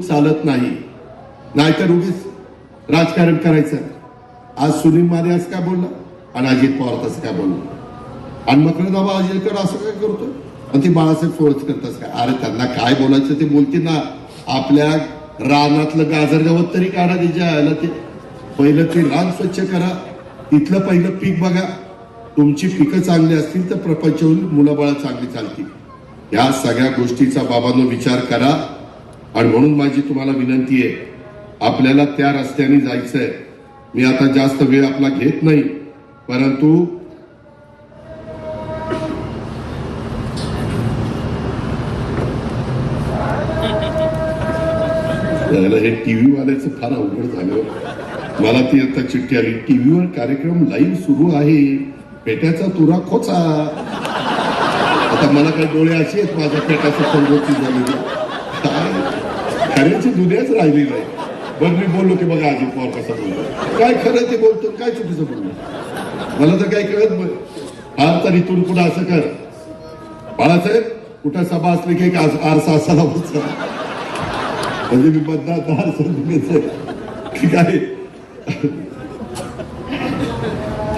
चालत नाही. नाहीतर उगीच राजकारण करायचं. आज सुनील माने असं काय बोलला? आणि अजित पवार तसं काय बोलला? आणि मग बाबा अजिलकर असं काय करतो आणि ती बाळासाहेब सोळच करतात. काय अरे त्यांना काय बोलायचं ते बोलतील ना. आपल्या रानातलं गाजर गवत तरी काढा तिच्या आयला ते. पहिलं ते रान स्वच्छ करा. तिथलं पहिलं पीक बघा. तुमची पिकं चांगली असतील तर प्रपंच होऊन मुलं बाळा चांगली चालतील. या सगळ्या गोष्टीचा बाबांनो विचार करा. आणि म्हणून माझी तुम्हाला विनंती आहे आपल्याला त्या रस्त्याने जायचंय. मी आता जास्त वेळ आपला घेत नाही परंतु हे टीव्ही वाल्याचं फार अवघड झालं. मला ती आता चिठ्ठी आली टीव्हीवर कार्यक्रम लाईव्ह सुरू आहे. पेट्याचा तुरा खोचा. आता मला काही डोळे असे आहेत माझ्या पेटाचं संगोपी झालेली. खऱ्याची दुनियाच राहिली नाही बरं मी बोललो की बघा अजित पवार कसा बोलतो काय खरं ते बोलतो काय चुकीचं बोलतो मला तर काही कळत नाही. हा तर इथून पुढे असं कर. बाळासाहेब कुठं सभा असली की आरसा असा होता म्हणजे मी मतदार ठीक आहे.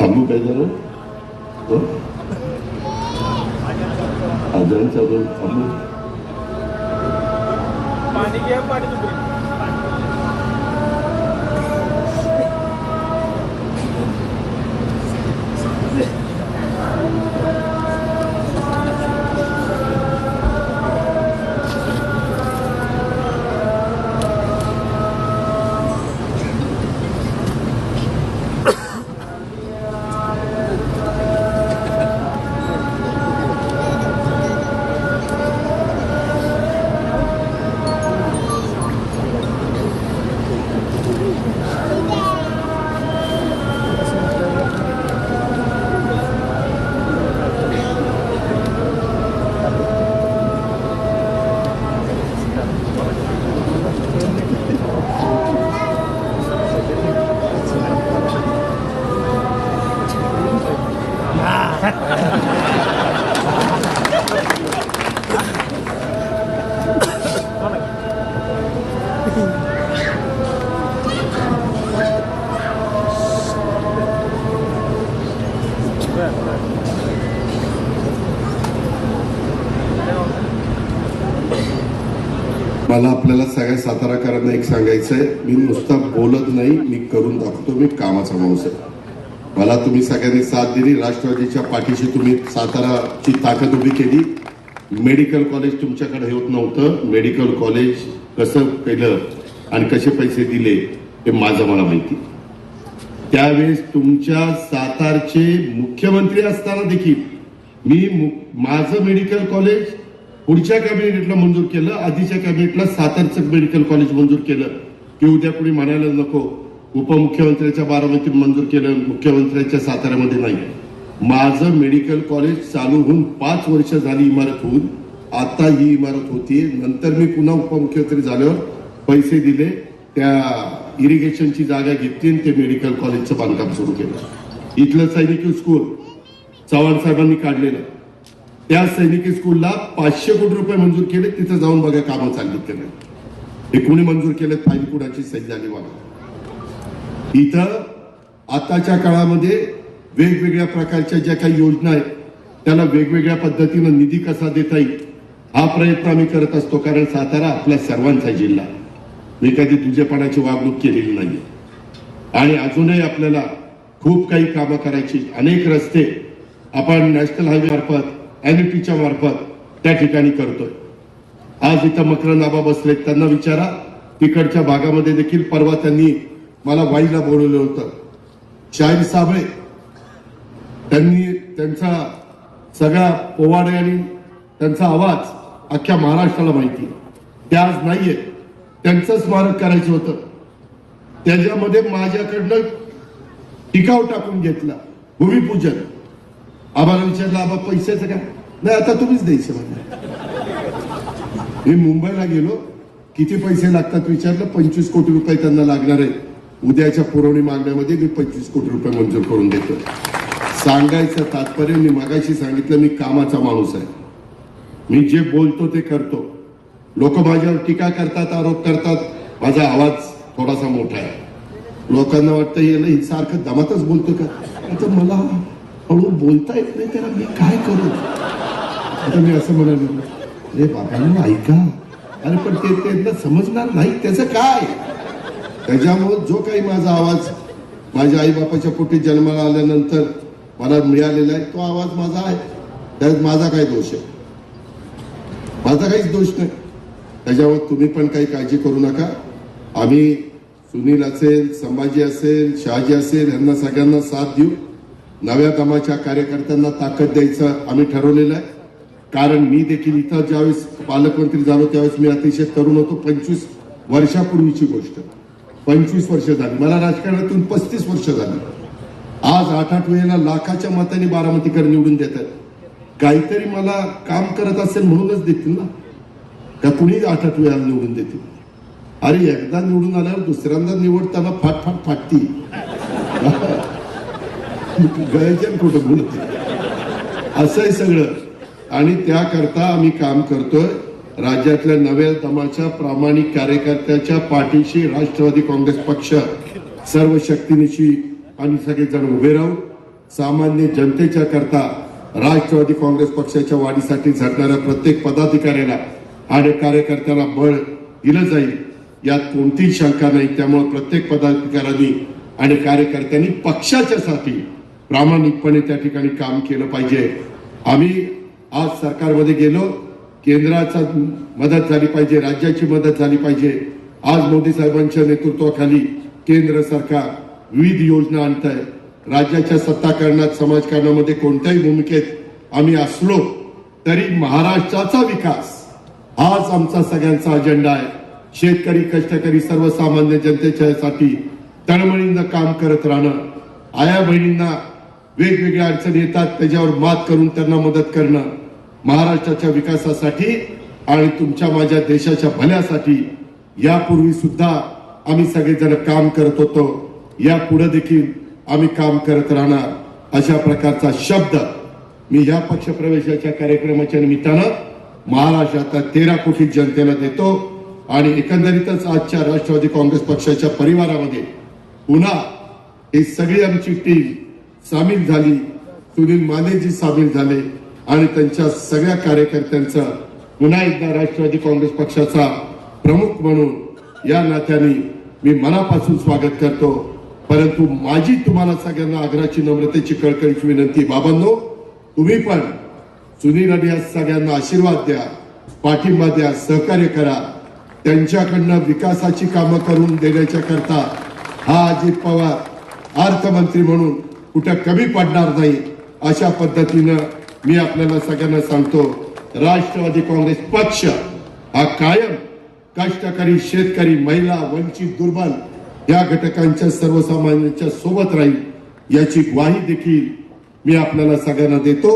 थांबू काय जरा? हो? थांबू. पाणी घ्या पाणी मला आपल्याला सगळ्या साताराकरांना एक सांगायचं आहे मी नुसता बोलत नाही मी करून दाखवतो मी कामाचा माणूस आहे. मला तुम्ही सगळ्यांनी साथ दिली. राष्ट्रवादीच्या पाठीशी तुम्ही साताराची ताकद उभी केली. मेडिकल कॉलेज तुमच्याकडे होत नव्हतं. मेडिकल कॉलेज कसं केलं आणि कसे पैसे दिले हे माझं मला माहिती. त्यावेळेस तुमच्या सातारचे मुख्यमंत्री असताना देखील मी मु- माझं मेडिकल कॉलेज पुढच्या कॅबिनेटला मंजूर केलं आधीच्या कॅबिनेटला सातारचं मेडिकल कॉलेज मंजूर केलं. की उद्या कुणी म्हणायला नको उपमुख्यमंत्र्याच्या बारामतीत मंजूर केलं मुख्यमंत्र्यांच्या साताऱ्यामध्ये नाही माझं मेडिकल कॉलेज चालू होऊन पाच वर्ष झाली इमारत होऊन आता ही इमारत होती नंतर मी पुन्हा उपमुख्यमंत्री झाल्यावर पैसे दिले त्या इरिगेशनची जागा घेतली आणि ते मेडिकल कॉलेजचं बांधकाम सुरू केलं. इथलं सैनिकी स्कूल चव्हाण साहेबांनी काढलेलं. त्या सैनिकी स्कूलला पाचशे कोटी रुपये मंजूर केले तिथं जाऊन बघा कामं चालली केले हे कोणी मंजूर केले फाईल कुणाची सही झाली बघा इथं आताच्या काळामध्ये वेगवेगळ्या प्रकारच्या ज्या काही योजना आहेत त्याला वेगवेगळ्या पद्धतीनं निधी कसा देता येईल हा प्रयत्न आम्ही करत असतो. कारण सातारा आपल्या सर्वांचा जिल्हा मी कधी दुजेपणाची वागणूक केलेली नाही आणि अजूनही आपल्याला खूप काही कामं करायची अनेक रस्ते आपण नॅशनल हायवे मार्फत एनईटीच्या मार्फत त्या ठिकाणी करतोय. आज इथं मकरंदाबा बसलेत त्यांना विचारा. तिकडच्या भागामध्ये देखील परवा त्यांनी मला वाईला बोलवलं होतं. शाहीर साबळे त्यांनी त्यांचा सगळा पोवाडे आणि त्यांचा आवाज अख्ख्या महाराष्ट्राला माहिती ते आज नाहीये. त्यांचं स्मारक करायचं होतं. त्याच्यामध्ये माझ्याकडनं टिकाव टाकून घेतला. भूमिपूजन. आम्हाला विचारलं आबा पैशाचं काय? नाही आता तुम्हीच द्यायचे म्हणजे मी मुंबईला गेलो किती पैसे लागतात विचारलं? पंचवीस कोटी रुपये त्यांना लागणार आहे उद्याच्या पुरवणी मागण्यामध्ये मी पंचवीस कोटी रुपये मंजूर करून देतो. सांगायचं तात्पर्य मी मागाशी सांगितलं मी कामाचा माणूस आहे. मी जे बोलतो ते करतो. लोक माझ्यावर टीका करतात आरोप करतात. माझा आवाज थोडासा मोठा आहे. लोकांना वाटतं हे सारखं दमातच बोलतो का? आता मला हळू बोलता येत नाही त्याला मी काय करू? आता मी असं म्हणालो अरे बाबांना ऐका. अरे पण ते त्यांना समजणार नाही त्याचं काय? त्याच्यामुळे जो काही माझा आवाज माझ्या आई बापाच्या पोटी जन्माला आल्यानंतर मला मिळालेला आहे तो आवाज माझा आहे. त्यात माझा काय दोष आहे. माझा काहीच दोष नाही. त्याच्यावर तुम्ही पण काही काळजी करू नका. आम्ही सुनील असेल संभाजी असेल शहाजी असेल यांना सगळ्यांना साथ देऊ. नव्या दमाच्या कार्यकर्त्यांना ताकद द्यायचं आम्ही ठरवलेलं आहे. कारण मी देखील इथं ज्यावेळेस पालकमंत्री झालो त्यावेळेस मी अतिशय तरुण होतो. पंचवीस वर्षापूर्वीची गोष्ट. पंचवीस वर्ष झाली. मला राजकारणातून पस्तीस वर्ष झाली. आज आठ आठ वेळेला लाखाच्या मताने बारामतीकर निवडून देतात. काहीतरी मला काम करत असेल म्हणूनच देतील ना? का कुणी आठ आठ वेळा निवडून देतील? अरे एकदा निवडून आल्यावर दुसऱ्यांदा निवडताना फाट फाट फाटती गळ्याच्या कुठं बोलते असं आहे सगळं. आणि त्याकरता आम्ही काम करतोय. राज्यातल्या नव्या दमाच्या प्रामाणिक कार्यकर्त्याच्या पाठीशी राष्ट्रवादी काँग्रेस पक्ष सर्व शक्तीनिशी आणि सगळेजण उभे राहू. सामान्य जनतेच्या करता राष्ट्रवादी काँग्रेस पक्षाच्या वाढीसाठी झटणाऱ्या प्रत्येक पदाधिकाऱ्याला आणि कार्यकर्त्याला बळ दिलं जाईल यात कोणतीही शंका नाही. त्यामुळे प्रत्येक पदाधिकाऱ्यांनी आणि कार्यकर्त्यांनी पक्षाच्या साठी प्रामाणिकपणे त्या ठिकाणी काम केलं पाहिजे. आम्ही आज सरकारमध्ये गेलो केंद्राचा मदत झाली पाहिजे राज्याची मदत झाली पाहिजे. आज मोदी साहेबांच्या नेतृत्वाखाली केंद्र सरकार विविध योजना आणत आहे राज्याच्या सत्ताकरणात समाजकारणामध्ये कोणत्याही भूमिकेत आम्ही असलो तरी महाराष्ट्राचा विकास हाच आमचा सगळ्यांचा अजेंडा आहे. शेतकरी कष्टकरी सर्वसामान्य जनतेच्या साठी तळमळीनं काम करत राहणं आया बहिणींना वेगवेगळ्या अडचणी येतात त्याच्यावर मात करून त्यांना मदत करणं महाराष्ट्राच्या विकासासाठी आणि तुमच्या माझ्या देशाच्या भल्यासाठी. यापूर्वी सुद्धा आम्ही सगळेजण काम करत होतो. या पुढे देखील आम्ही काम करत राहणार. अशा प्रकारचा शब्द मी या पक्षप्रवेशाच्या कार्यक्रमाच्या निमित्तानं महाराष्ट्रातल्या तेरा कोटी जनतेला देतो. आणि एकंदरीतच आजच्या राष्ट्रवादी काँग्रेस पक्षाच्या परिवारामध्ये पुन्हा ही सगळी आमची टीम सामील झाली. सुनील मानेजी सामील झाले आणि त्यांच्या सगळ्या कार्यकर्त्यांचं पुन्हा एकदा राष्ट्रवादी काँग्रेस पक्षाचा प्रमुख म्हणून या नात्याने मी मनापासून स्वागत करतो. परंतु माझी तुम्हाला सगळ्यांना आग्रहाची नम्रतेची कळकळीची विनंती बाबांनो तुम्ही पण सुनील आणि या सगळ्यांना आशीर्वाद द्या पाठिंबा द्या सहकार्य करा. त्यांच्याकडनं विकासाची कामं करून देण्याच्या करता हा अजित पवार अर्थमंत्री म्हणून कुठं कमी पडणार नाही अशा पद्धतीनं मी आपल्याला सगळ्यांना सांगतो राष्ट्रवादी काँग्रेस पक्ष हा कायम कष्टकरी शेतकरी महिला वंचित दुर्बल या घटकांच्या सर्वसामान्यांच्या सोबत राहील याची ग्वाही देखील मी आपल्याला सगळ्यांना देतो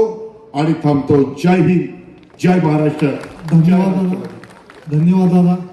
आणि थांबतो. जय हिंद जय महाराष्ट्र. धन्यवाद दादा. धन्यवाद दादा.